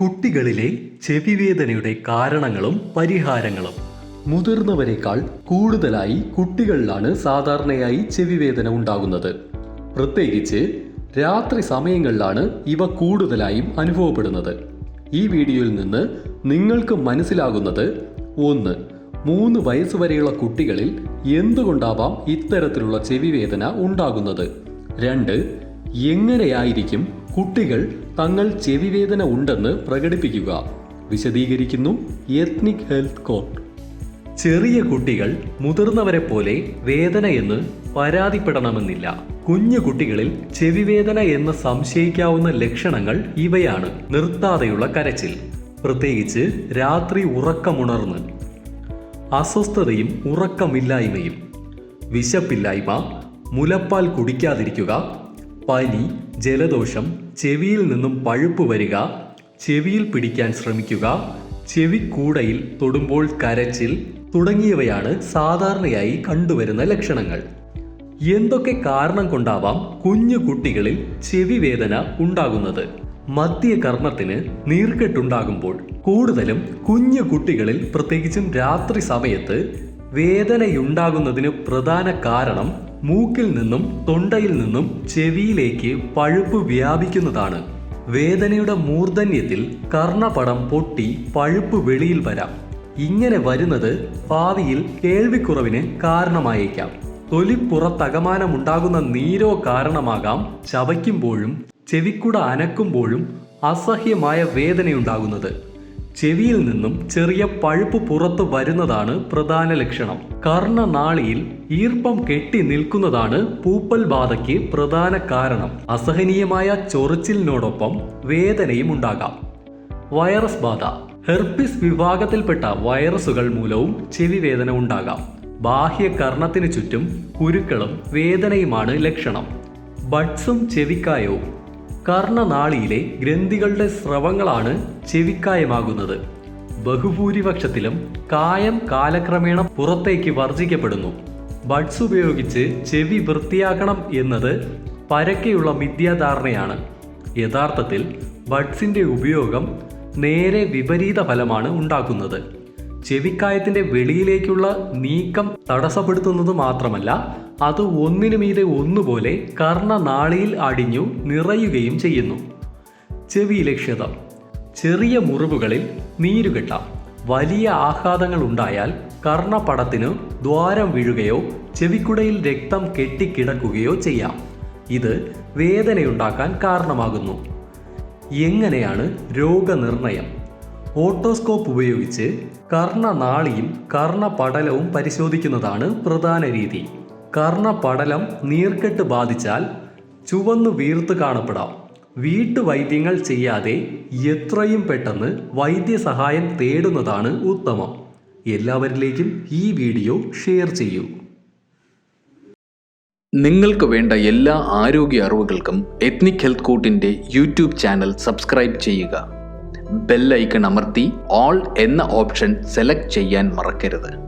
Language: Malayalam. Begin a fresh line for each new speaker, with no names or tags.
കുട്ടികളിലെ ചെവിവേദനയുടെ കാരണങ്ങളും പരിഹാരങ്ങളും. മുതിർന്നവരെക്കാൾ കൂടുതലായി കുട്ടികളിലാണ് സാധാരണയായി ചെവിവേദന ഉണ്ടാകുന്നത്. പ്രത്യേകിച്ച് രാത്രി സമയങ്ങളിലാണ് ഇവ കൂടുതലായും അനുഭവപ്പെടുന്നത്. ഈ വീഡിയോയിൽ നിന്ന് നിങ്ങൾക്ക് മനസ്സിലാകുന്നത് ഒന്ന് മൂന്ന് വയസ്സുവരെയുള്ള കുട്ടികളിൽ എന്തുകൊണ്ടാവാം ഇത്തരത്തിലുള്ള ചെവിവേദന ഉണ്ടാകുന്നത്? രണ്ട് എങ്ങനെയായിരിക്കും കുട്ടികൾ തങ്ങൾ ചെവിവേദന ഉണ്ടെന്ന് പ്രകടിപ്പിക്കുക. വിശദീകരിക്കുന്നു എത്നിക് ഹെൽത്ത് കോർട്ട് ചെറിയ കുട്ടികൾ മുതിർന്നവരെ പോലെ വേദന എന്ന് പരാതിപ്പെടണമെന്നില്ല. കുഞ്ഞു കുട്ടികളിൽ ചെവിവേദന എന്ന് സംശയിക്കാവുന്ന ലക്ഷണങ്ങൾ ഇവയാണ് നിർത്താതെയുള്ള കരച്ചിൽ. പ്രത്യേകിച്ച് രാത്രി ഉറക്കമുണർന്ന്. അസ്വസ്ഥതയും ഉറക്കമില്ലായ്മയും. വിശപ്പില്ലായ്മ മുലപ്പാൽ കുടിക്കാതിരിക്കുക പനി ജലദോഷം ചെവിയിൽ നിന്നും പഴുപ്പ് വരിക ചെവിയിൽ പിടിക്കാൻ ശ്രമിക്കുക ചെവിക്കൂടയിൽ തൊടുമ്പോൾ കരച്ചിൽ തുടങ്ങിയവയാണ് സാധാരണയായി കണ്ടുവരുന്ന ലക്ഷണങ്ങൾ. എന്തൊക്കെ കാരണം കൊണ്ടാവാം കുഞ്ഞു കുട്ടികളിൽ ചെവി വേദന ഉണ്ടാകുന്നത്? മധ്യകർണത്തിന് നീർക്കെട്ടുണ്ടാകുമ്പോൾ കൂടുതലും കുഞ്ഞു കുട്ടികളിൽ പ്രത്യേകിച്ചും രാത്രി സമയത്ത് വേദനയുണ്ടാകുന്നതിന് പ്രധാന കാരണം മൂക്കിൽ നിന്നും തൊണ്ടയിൽ നിന്നും ചെവിയിലേക്ക് പഴുപ്പ് വ്യാപിക്കുന്നതാണ്. വേദനയുടെ മൂർധന്യത്തിൽ കർണപടം പൊട്ടി പഴുപ്പ് വെളിയിൽ വരാം. ഇങ്ങനെ വരുന്നത് ഭാവിയിൽ കേൾവിക്കുറവിന് കാരണമായേക്കാം. തൊലിപ്പുറത്തകമാനമുണ്ടാകുന്ന നീരോ കാരണമാകാം ചവയ്ക്കുമ്പോഴും ചെവിക്കുട അനക്കുമ്പോഴും അസഹ്യമായ വേദനയുണ്ടാകുന്നത്. ചെവിയിൽ നിന്നും ചെറിയ പഴുപ്പ് പുറത്തു വരുന്നതാണ് പ്രധാന ലക്ഷണം. കർണനാളിയിൽ ഈർപ്പം കെട്ടി നിൽക്കുന്നതാണ് പൂപ്പൽ ബാധയ്ക്ക് പ്രധാന കാരണം. അസഹനീയമായ ചൊറിച്ചിലിനോടൊപ്പം വേദനയും ഉണ്ടാകാം. വൈറസ് ബാധ. ഹെർപ്പിസ് വിഭാഗത്തിൽപ്പെട്ട വൈറസുകൾ മൂലവും ചെവി വേദന ഉണ്ടാകാം. ബാഹ്യ കർണത്തിന് ചുറ്റും കുരുക്കളും വേദനയുമാണ് ലക്ഷണം. ബഡ്സും ചെവിക്കായവും. കർണനാളിയിലെ ഗ്രന്ഥികളുടെ സ്രവങ്ങളാണ് ചെവിക്കായമാകുന്നത്. ബഹുഭൂരിപക്ഷത്തിലും കായം കാലക്രമേണ പുറത്തേക്ക് വർജിക്കപ്പെടുന്നു ബഡ്സ് ഉപയോഗിച്ച് ചെവി വൃത്തിയാക്കണം എന്നത് പരക്കെയുള്ള മിഥ്യാധാരണയാണ്. യഥാർത്ഥത്തിൽ ബഡ്സിന്റെ ഉപയോഗം നേരെ വിപരീത ഫലമാണ് ഉണ്ടാക്കുന്നത്. ചെവിക്കായത്തിന്റെ വെളിയിലേക്കുള്ള നീക്കം തടസ്സപ്പെടുത്തുന്നത് മാത്രമല്ല അത് ഒന്നിനു മീതെ ഒന്നുപോലെ കർണനാളിയിൽ അടിഞ്ഞു നിറയുകയും ചെയ്യുന്നു. ചെവിയിലെ ക്ഷതം. ചെറിയ മുറിവുകളിൽ നീരുകെട്ടാം വലിയ ആഘാതങ്ങൾ ഉണ്ടായാൽ കർണപടത്തിന് ദ്വാരം വീഴുകയോ ചെവിക്കുടയിൽ രക്തം കെട്ടിക്കിടക്കുകയോ ചെയ്യാം. ഇത് വേദനയുണ്ടാക്കാൻ കാരണമാകുന്നു. എങ്ങനെയാണ് രോഗനിർണയം? ഓട്ടോസ്കോപ്പ് ഉപയോഗിച്ച് കർണനാളിയും കർണപടലവും പരിശോധിക്കുന്നതാണ് പ്രധാന രീതി. കർണപടലം നീർക്കെട്ട് ബാധിച്ചാൽ ചുവന്നു വീർത്ത് കാണപ്പെടാം. വീട്ടുവൈദ്യങ്ങൾ ചെയ്യാതെ എത്രയും പെട്ടെന്ന് വൈദ്യസഹായം തേടുന്നതാണ് ഉത്തമം. എല്ലാവരിലേക്കും ഈ വീഡിയോ ഷെയർ ചെയ്യൂ.
നിങ്ങൾക്ക് വേണ്ട എല്ലാ ആരോഗ്യ അറിവുകൾക്കും എത്നിക് ഹെൽത്ത് കോട്ടിന്റെ യൂട്യൂബ് ചാനൽ സബ്സ്ക്രൈബ് ചെയ്യുക. ബെൽ ഐക്കൺ അമർത്തി ഓൾ എന്ന ഓപ്ഷൻ സെലക്ട് ചെയ്യാൻ മറക്കരുത്.